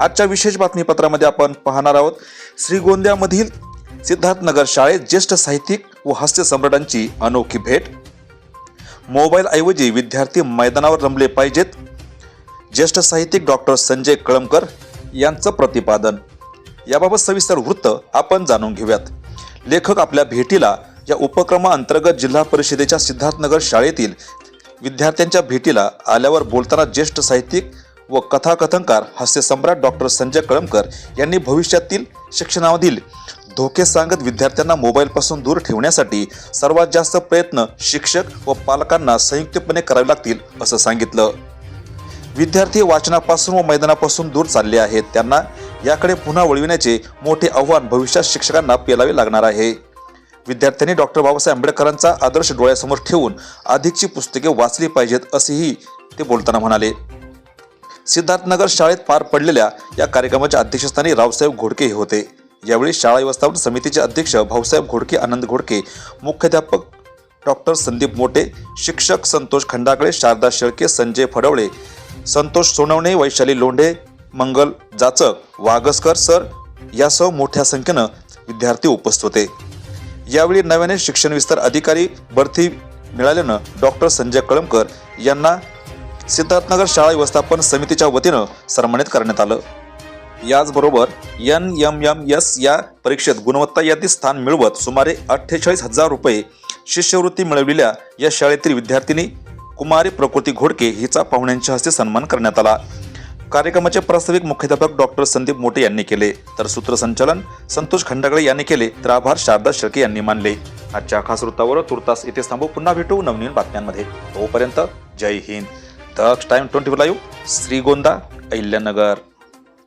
आजच्या विशेष बातमीपत्रामध्ये आपण पाहणार आहोत श्रीगोंद्यामधील सिद्धार्थनगर शाळेत ज्येष्ठ साहित्यिक व हास्य सम्राटांची अनोखी भेट. मोबाईल ऐवजी विद्यार्थी मैदानावर रमले पाहिजेत. ज्येष्ठ साहित्यिक डॉक्टर संजय कळमकर यांचं प्रतिपादन. याबाबत सविस्तर वृत्त आपण जाणून घेऊयात. लेखक आपल्या भेटीला या उपक्रमाअंतर्गत जिल्हा परिषदेच्या सिद्धार्थनगर शाळेतील विद्यार्थ्यांच्या भेटीला आल्यावर बोलताना ज्येष्ठ साहित्यिक व कथाकथनकार हास्यसम्राट डॉक्टर संजय कळमकर यांनी भविष्यातील शिक्षणामधील धोके सांगत विद्यार्थ्यांना मोबाईलपासून दूर ठेवण्यासाठी सर्वात जास्त प्रयत्न शिक्षक व पालकांना संयुक्तपणे करावे लागतील असं सांगितलं. विद्यार्थी वाचनापासून व मैदानापासून दूर चालले आहेत. त्यांना याकडे पुन्हा वळविण्याचे मोठे आव्हान भविष्यात शिक्षकांना पेलावे लागणार आहे. विद्यार्थ्यांनी डॉक्टर बाबासाहेब आंबेडकरांचा आदर्श डोळ्यासमोर ठेवून अधिकची पुस्तके वाचली पाहिजेत असेही ते बोलताना म्हणाले. सिद्धार्थनगर शाळेत पार पडलेल्या या कार्यक्रमाच्या अध्यक्षस्थानी रावसाहेब घोडके हे होते. यावेळी शाळा व्यवस्थापन समितीचे अध्यक्ष भाऊसाहेब घोडके आनंद घोडके मुख्याध्यापक डॉक्टर संदीप मोटे शिक्षक संतोष खंडाकडे शारदा शेळके संजय फडवळे संतोष सोनवणे वैशाली लोंढे मंगल जाचक वागसकर सर यासह मोठ्या संख्येनं विद्यार्थी उपस्थित होते. यावेळी नव्याने शिक्षण विस्तार अधिकारी बढती मिळाल्यानं डॉक्टर संजय कळमकर यांना सिद्धार्थनगर शाळा व्यवस्थापन समितीच्या वतीनं सन्मानित करण्यात आलं. याचबरोबर एन एम एम एस या परीक्षेत गुणवत्ता यादीत स्थान मिळवत सुमारे अठ्ठेचाळीस हजार रुपये शिष्यवृत्ती मिळविलेल्या या शाळेतील विद्यार्थिनी कुमारी प्रकृती घोडके हिचा पाहुण्यांच्या हस्ते सन्मान करण्यात आला. कार्यक्रमाचे प्रास्ताविक मुख्याध्यापक डॉक्टर संदीप मोटे यांनी केले तर सूत्रसंचालन संतोष खंडागळे यांनी केले तर आभार शारदा शेळके यांनी मानले. आजच्या खास वृत्तावर तुर्तास येथे थांबू पुन्हा भेटू नवनवीन बातम्यांमध्ये. तोपर्यंत जय Hind. Daksh time twenty live Shrigonda Ahilyanagar